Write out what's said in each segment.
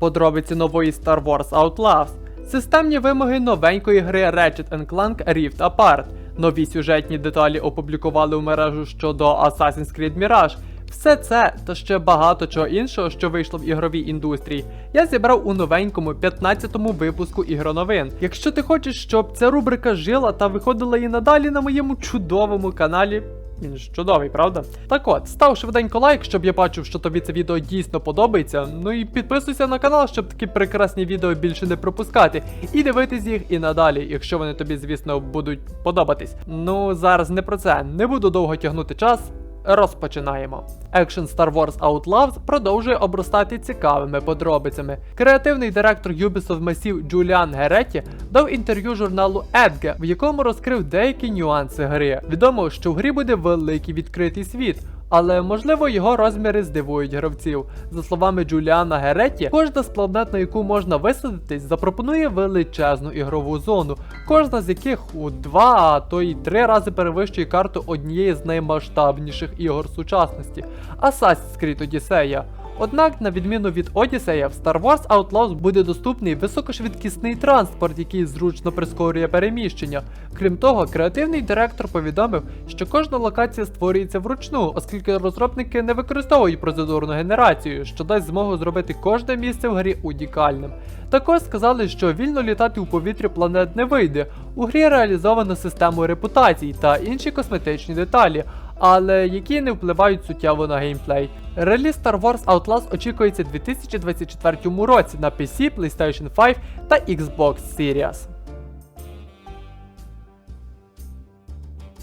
Подробиці нової Star Wars Outlaws, системні вимоги новенької гри Ratchet Clank Rift Apart, нові сюжетні деталі опублікували у мережу щодо Assassin's Creed Mirage. Все це та ще багато чого іншого, що вийшло в ігровій індустрії, я зібрав у новенькому 15-му випуску ігроновин. Якщо ти хочеш, щоб ця рубрика жила та виходила і надалі на моєму чудовому каналі. Він ж чудовий, правда? Так от, став швиденько лайк, щоб я бачив, що тобі це відео дійсно подобається. Ну і підписуйся на канал, щоб такі прекрасні відео більше не пропускати. І дивитись їх і надалі, якщо вони тобі, звісно, будуть подобатись. Ну, зараз не про це. Не буду довго тягнути час. Розпочинаємо. Action Star Wars Outlaws продовжує обростати цікавими подробицями. Креативний директор Ubisoft Масів Джуліан Гереті дав інтерв'ю журналу Edge, в якому розкрив деякі нюанси гри. Відомо, що в грі буде великий відкритий світ. Але можливо його розміри здивують гравців. За словами Джуліана Геретті, кожна з планет, на яку можна висадитись, запропонує величезну ігрову зону, кожна з яких у два, а то й три рази перевищує карту однієї з наймасштабніших ігор сучасності Assassin's Creed Odyssey. Однак, на відміну від Одіссея, в Star Wars Outlaws буде доступний високошвидкісний транспорт, який зручно прискорює переміщення. Крім того, креативний директор повідомив, що кожна локація створюється вручну, оскільки розробники не використовують процедурну генерацію, що дасть змогу зробити кожне місце в грі унікальним. Також сказали, що вільно літати у повітрі планет не вийде. У грі реалізовано систему репутацій та інші косметичні деталі, але які не впливають суттєво на геймплей. Реліз Star Wars Outlaws очікується у 2024 році на PC, PlayStation 5 та Xbox Series.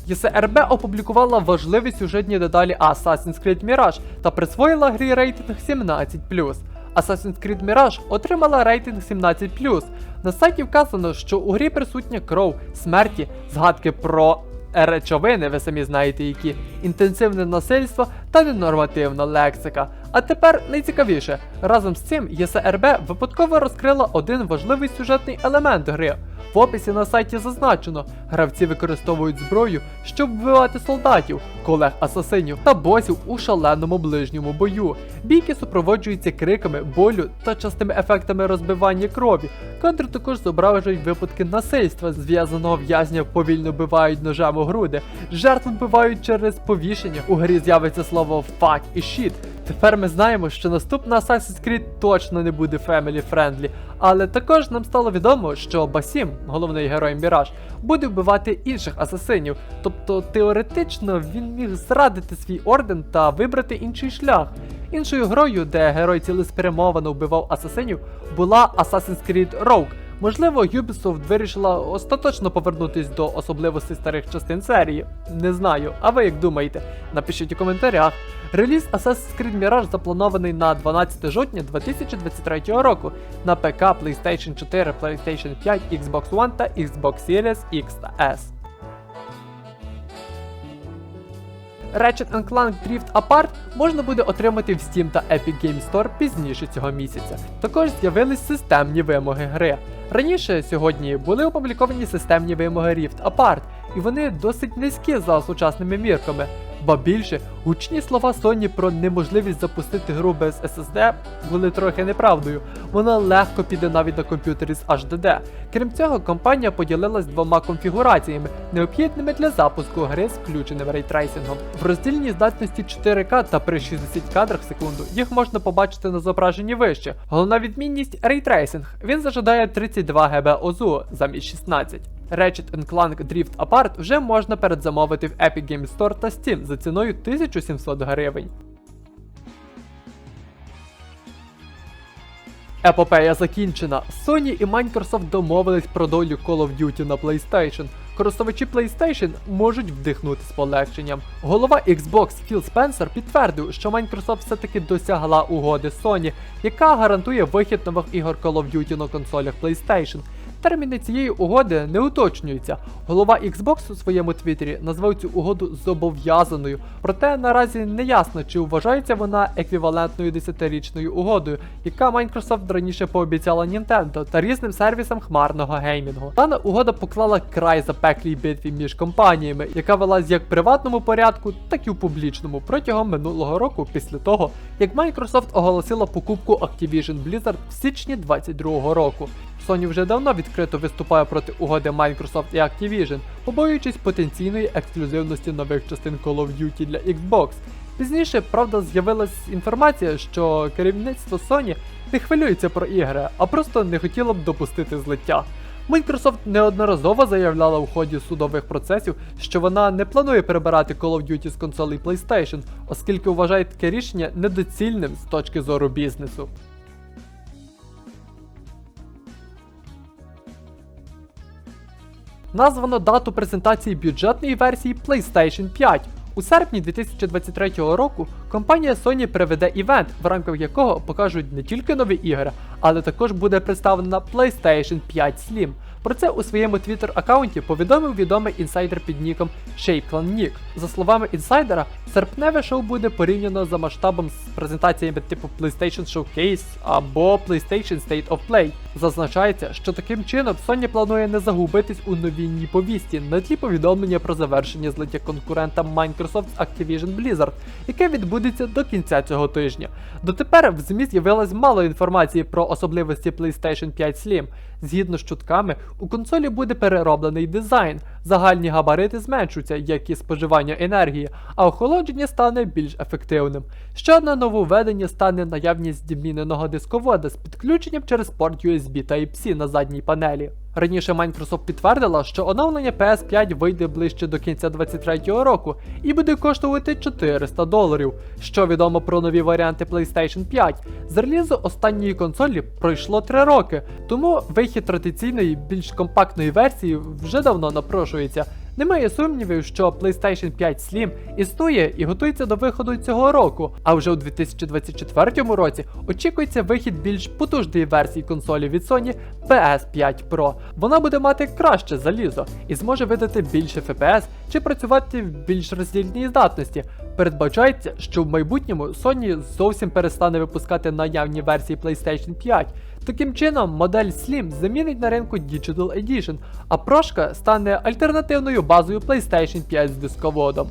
ЄСРБ опублікувала важливі сюжетні деталі Assassin's Creed Mirage та присвоїла грі рейтинг 17. Assassin's Creed Mirage отримала рейтинг 17. На сайті вказано, що у грі присутня кров, смерті, згадки про речовини, ви самі знаєте які, інтенсивне насильство та ненормативна лексика. А тепер найцікавіше, разом з цим ЄСРБ випадково розкрила один важливий сюжетний елемент гри. Описі на сайті зазначено, гравці використовують зброю, щоб вбивати солдатів, колег асасинів та босів у шаленому ближньому бою. Бійки супроводжуються криками, болю та частими ефектами розбивання крові. Кадри також зображують випадки насильства, зв'язаного в'язня повільно вбивають ножем у груди, жертв вбивають через повішення. У грі з'явиться слово fuck і shit. Тепер ми знаємо, що наступна Assassin's Creed точно не буде family friendly, але також нам стало відомо, що Басім, головний герой Міраж, буде вбивати інших асасинів. Тобто теоретично він міг зрадити свій орден та вибрати інший шлях. Іншою грою, де герой цілеспрямовано вбивав асасинів, була Assassin's Creed Rogue. Можливо, Ubisoft вирішила остаточно повернутись до особливостей старих частин серії. Не знаю, а ви як думаєте? Напишіть у коментарях. Реліз Assassin's Creed Mirage запланований на 12 жовтня 2023 року на ПК, PlayStation 4, PlayStation 5, Xbox One та Xbox Series X та S. Ratchet Clank Drift Apart можна буде отримати в Steam та Epic Games Store пізніше цього місяця. Також з'явились системні вимоги гри. Раніше сьогодні були опубліковані системні вимоги Rift Apart, і вони досить низькі за сучасними мірками. Ба більше, гучні слова Sony про неможливість запустити гру без SSD були трохи неправдою. Вона легко піде навіть на комп'ютері з HDD. Крім цього, компанія поділилась двома конфігураціями, необхідними для запуску гри з включеним рейтрейсингом. В роздільній здатності 4К та при 60 кадрах в секунду їх можна побачити на зображенні вище. Головна відмінність рейтрейсинг. Він зажадає 32 ГБ ОЗУ замість 16. Ratchet Clank Drift Apart вже можна передзамовити в Epic Games Store та Steam за ціною 1700 гривень. Епопея закінчена. Sony і Microsoft домовились про долю Call of Duty на PlayStation. Користувачі PlayStation можуть вдихнути з полегшенням. Голова Xbox Філ Спенсер підтвердив, що Microsoft все-таки досягла угоди Sony, яка гарантує вихід нових ігор Call of Duty на консолях PlayStation. Терміни цієї угоди не уточнюються. Голова Xbox у своєму твіттері назвав цю угоду зобов'язаною, проте наразі не ясно, чи вважається вона еквівалентною 10-річною угодою, яка Microsoft раніше пообіцяла Nintendo та різним сервісам хмарного геймінгу. Дана угода поклала край запеклій битві між компаніями, яка велась як в приватному порядку, так і в публічному протягом минулого року, після того, як Microsoft оголосила покупку Activision Blizzard в січні 2022 року. Sony вже давно відкрито виступає проти угоди Microsoft і Activision, побоюючись потенційної ексклюзивності нових частин Call of Duty для Xbox. Пізніше, правда, з'явилась інформація, що керівництво Sony не хвилюється про ігри, а просто не хотіло б допустити злиття. Microsoft неодноразово заявляла у ході судових процесів, що вона не планує перебирати Call of Duty з консолей PlayStation, оскільки вважає таке рішення недоцільним з точки зору бізнесу. Названо дату презентації бюджетної версії PlayStation 5. У серпні 2023 року компанія Sony проведе івент, в рамках якого покажуть не тільки нові ігри, але також буде представлена PlayStation 5 Slim. Про це у своєму Twitter аккаунті повідомив відомий інсайдер під ніком ShapeClan Nick. За словами інсайдера, серпневе шоу буде порівняно за масштабом з презентаціями типу PlayStation Showcase або PlayStation State of Play. Зазначається, що таким чином Sony планує не загубитись у новінній повісті на тлі повідомлення про завершення злиття конкурента Microsoft Activision Blizzard, яке відбудеться до кінця цього тижня. Дотепер в ЗМІ з'явилось мало інформації про особливості PlayStation 5 Slim. Згідно з чутками, у консолі буде перероблений дизайн, загальні габарити зменшуються, як і споживання енергії, а охолодження стане більш ефективним. Ще одне нововведення стане наявність зміненого дисковода з підключенням через порт USB Type-C на задній панелі. Раніше Microsoft підтвердила, що оновлення PS5 вийде ближче до кінця 2023 року і буде коштувати 400 доларів. Що відомо про нові варіанти PlayStation 5. З релізу останньої консолі пройшло 3 роки, тому вихід традиційної більш компактної версії вже давно напрошується. Немає сумнівів, що PlayStation 5 Slim існує і готується до виходу цього року, а вже у 2024 році очікується вихід більш потужної версії консолі від Sony PS5 Pro. Вона буде мати краще залізо і зможе видати більше FPS чи працювати в більш роздільній здатності. Передбачається, що в майбутньому Sony зовсім перестане випускати наявні версії PlayStation 5. Таким чином, модель Slim замінить на ринку Digital Edition, а прошка стане альтернативною базою PlayStation 5 з дисководом.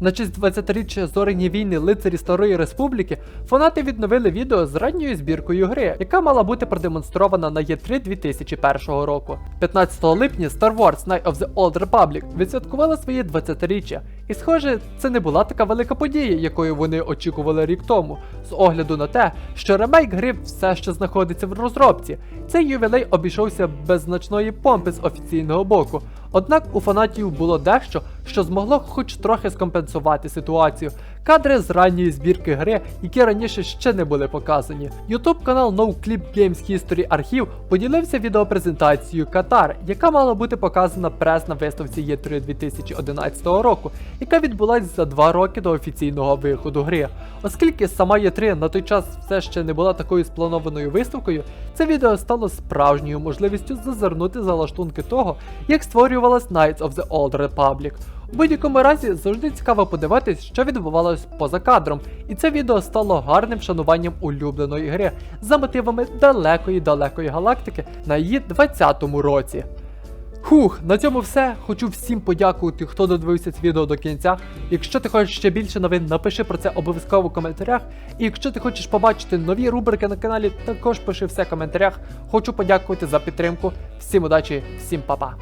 На честь 20-річчя зорені війни лицарі Старої Республіки фанати відновили відео з ранньою збіркою гри, яка мала бути продемонстрована на E3 2001 року. 15 липня Star Wars Knights of the Old Republic відсвяткувала своє 20-річчя, і схоже, це не була така велика подія, якою вони очікували рік тому, з огляду на те, що ремейк гри все ще знаходиться в розробці. Цей ювілей обійшовся без значної помпи з офіційного боку. Однак у фанатів було дещо, що змогло хоч трохи скомпенсувати ситуацію. Кадри з ранньої збірки гри, які раніше ще не були показані. YouTube канал No Clip Games History Archive поділився відеопрезентацією Катар, яка мала бути показана прес на виставці E3 2011 року, яка відбулася за два роки до офіційного виходу гри. Оскільки сама E3 на той час все ще не була такою спланованою виставкою, це відео стало справжньою можливістю зазирнути за лаштунки того, як створювалась Knights of the Old Republic. У будь-якому разі завжди цікаво подивитись, що відбувалось поза кадром, і це відео стало гарним шануванням улюбленої гри за мотивами далекої-далекої галактики на її 20-му році. Хух, на цьому все. Хочу всім подякувати, хто додивився це відео до кінця. Якщо ти хочеш ще більше новин, напиши про це обов'язково в коментарях. І якщо ти хочеш побачити нові рубрики на каналі, також пиши все в коментарях. Хочу подякувати за підтримку. Всім удачі, всім па-па.